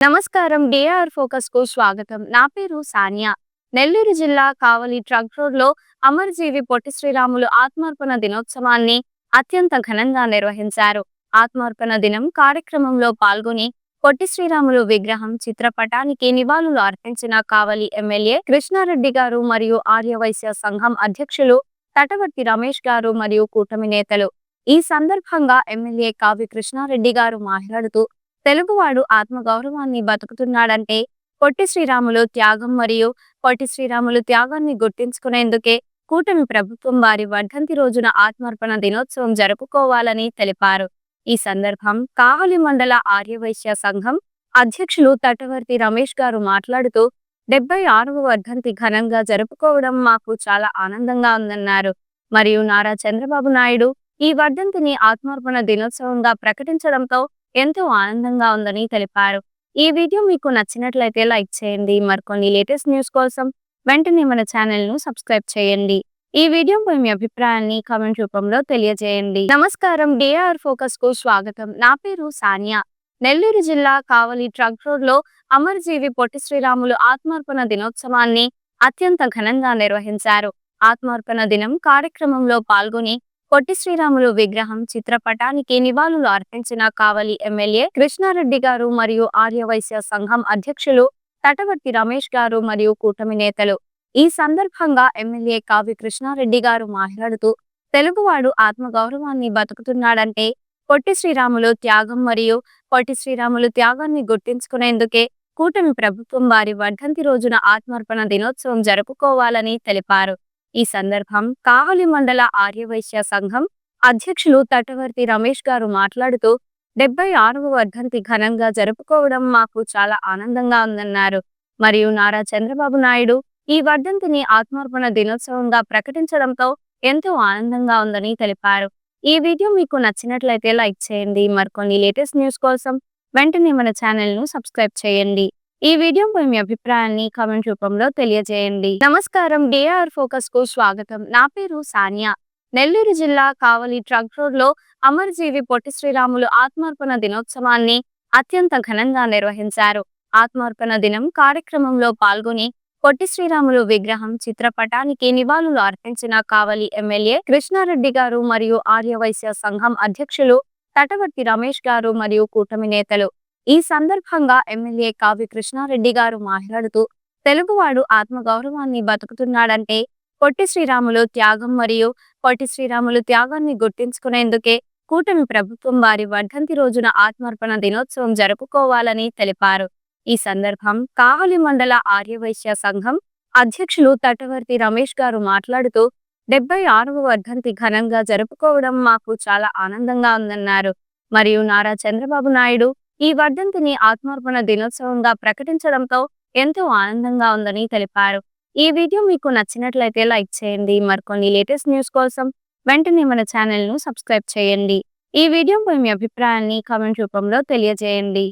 నమస్కారం. డిఆర్ ఫోకస్కు స్వాగతం. నా పేరు సానియా. నెల్లూరు జిల్లా కావలి ట్రక్ రోడ్లో అమరజీవి పొట్టి శ్రీరాములు ఆత్మార్పణ దినోత్సవాన్ని అత్యంత ఘనంగా నిర్వహించారు. ఆత్మార్పణ దినం కార్యక్రమంలో పాల్గొని పొట్టి శ్రీరాములు విగ్రహం చిత్రపటానికి నివాళులు అర్పించిన కావలి ఎమ్మెల్యే కృష్ణారెడ్డి గారు మరియు ఆర్యవైశ్య సంఘం అధ్యక్షులు తటవర్తి రమేష్ గారు మరియు కూటమి నేతలు. ఈ సందర్భంగా ఎమ్మెల్యే కావి కృష్ణారెడ్డి గారు మాట్లాడుతూ తెలుగువాడు ఆత్మగౌరవాన్ని బతుకుతున్నాడంటే పొట్టి శ్రీరాములు త్యాగం మరియు పొట్టి శ్రీరాములు త్యాగాన్ని గుర్తించుకునేందుకే కూటమి ప్రభుత్వం వారి వర్ధంతి రోజున ఆత్మార్పణ దినోత్సవం జరుపుకోవాలని తెలిపారు. ఈ సందర్భం కావలి మండల ఆర్యవైశ్య సంఘం అధ్యక్షులు తటవర్తి రమేష్ గారు మాట్లాడుతూ డెబ్బై ఆరవ వర్ధంతి ఘనంగా జరుపుకోవడం మాకు చాలా ఆనందంగా ఉందన్నారు. మరియు నారా చంద్రబాబు నాయుడు ఈ వర్ధంతిని ఆత్మార్పణ దినోత్సవంగా ప్రకటించడంతో ఎంతో ఆనందంగా ఉందని తెలిపారు. ఈ వీడియో మీకు నచ్చినట్లయితే లైక్ చేయండి. మరికొన్ని లేటెస్ట్ న్యూస్ కోసం వెంటనే మన ఛానల్ను సబ్స్క్రైబ్ చేయండి. ఈ వీడియోపై మీ అభిప్రాయాన్ని కామెంట్ రూపంలో తెలియజేయండి. నమస్కారం. డిఆర్ ఫోకస్కు స్వాగతం. నా పేరు సానియా. నెల్లూరు జిల్లా కావలి ట్రక్ రోడ్లో అమరజీవి పొట్టి శ్రీరాములు ఆత్మార్పణ దినోత్సవాన్ని అత్యంత ఘనంగా నిర్వహించారు. ఆత్మార్పణ దినం కార్యక్రమంలో పాల్గొని పొట్టి శ్రీరాములు విగ్రహం చిత్రపటానికి నివాళులు అర్పించిన కావలి ఎమ్మెల్యే కృష్ణారెడ్డి గారు మరియు ఆర్యవైశ్య సంఘం అధ్యక్షులు తటవర్తి రమేష్ గారు మరియు కూటమి నేతలు. ఈ సందర్భంగా ఎమ్మెల్యే కావి కృష్ణారెడ్డి గారు మాట్లాడుతూ తెలుగువాడు ఆత్మగౌరవాన్ని బతుకుతున్నాడంటే పొట్టి శ్రీరాములు త్యాగం మరియు పొట్టి శ్రీరాములు త్యాగాన్ని గుర్తించుకునేందుకే కూటమి ప్రభుత్వం వారి వర్ధంతి రోజున ఆత్మార్పణ దినోత్సవం జరుపుకోవాలని తెలిపారు. ఈ సందర్భం కావలి మండల ఆర్యవైశ్య సంఘం అధ్యక్షులు తటవర్తి రమేష్ గారు మాట్లాడుతూ డెబ్బై ఆరవ వర్ధంతి ఘనంగా జరుపుకోవడం మాకు చాలా ఆనందంగా ఉందన్నారు. మరియు నారా చంద్రబాబు నాయుడు ఈ వర్ధంతిని ఆత్మార్పణ దినోత్సవంగా ప్రకటించడంతో ఎంతో ఆనందంగా ఉందని తెలిపారు. ఈ వీడియో మీకు నచ్చినట్లయితే లైక్ చేయండి. మరికొన్ని లేటెస్ట్ న్యూస్ కోసం వెంటనే మన ఛానల్ను సబ్స్క్రైబ్ చేయండి. ఈ వీడియోపై మీ అభిప్రాయాన్ని కామెంట్ రూపంలో తెలియజేయండి. నమస్కారం డిఆర్ ఫోకస్కు స్వాగతం. నా పేరు సానియా. నెల్లూరు జిల్లా కావలి ట్రక్ రోడ్లో అమరజీవి పొట్టి శ్రీరాములు ఆత్మార్పణ దినోత్సవాన్ని అత్యంత ఘనంగా నిర్వహించారు. ఆత్మార్పణ దినం కార్యక్రమంలో పాల్గొని పొట్టి శ్రీరాములు విగ్రహం చిత్రపటానికి నివాళులు అర్పించిన కావలి ఎమ్మెల్యే కృష్ణారెడ్డి గారు మరియు ఆర్యవైశ్య సంఘం అధ్యక్షులు తటవర్తి రమేష్ గారు మరియు కూటమి నేతలు ఈ సందర్భంగా ఎమ్మెల్యే కావ్య కృష్ణారెడ్డి గారు మాట్లాడుతూ తెలుగువాడు ఆత్మగౌరవాన్ని బతుకుతున్నాడంటే పొట్టి శ్రీరాములు త్యాగం మరియు పొట్టి శ్రీరాములు త్యాగాన్ని గుర్తించుకునేందుకే కూటమి ప్రభుత్వం వారి వర్ధంతి రోజున ఆత్మార్పణ దినోత్సవం జరుపుకోవాలని తెలిపారు. ఈ సందర్భం కావలి మండల ఆర్యవైశ్య సంఘం అధ్యక్షులు తటవర్తి రమేష్ గారు మాట్లాడుతూ డెబ్బై ఆరవ వర్ధంతి ఘనంగా జరుపుకోవడం మాకు చాలా ఆనందంగా ఉందన్నారు. మరియు నారా చంద్రబాబు నాయుడు ఈ వర్ధంతిని ఆత్మార్పణ దినోత్సవంగా ప్రకటించడంతో ఎంతో ఆనందంగా ఉందని తెలిపారు. ఈ వీడియో మీకు నచ్చినట్లయితే లైక్ చేయండి. మరికొన్ని లేటెస్ట్ న్యూస్ కోసం వెంటనే మన ఛానల్ను సబ్స్క్రైబ్ చేయండి. ఈ వీడియోపై మీ అభిప్రాయాన్ని కామెంట్ రూపంలో తెలియజేయండి.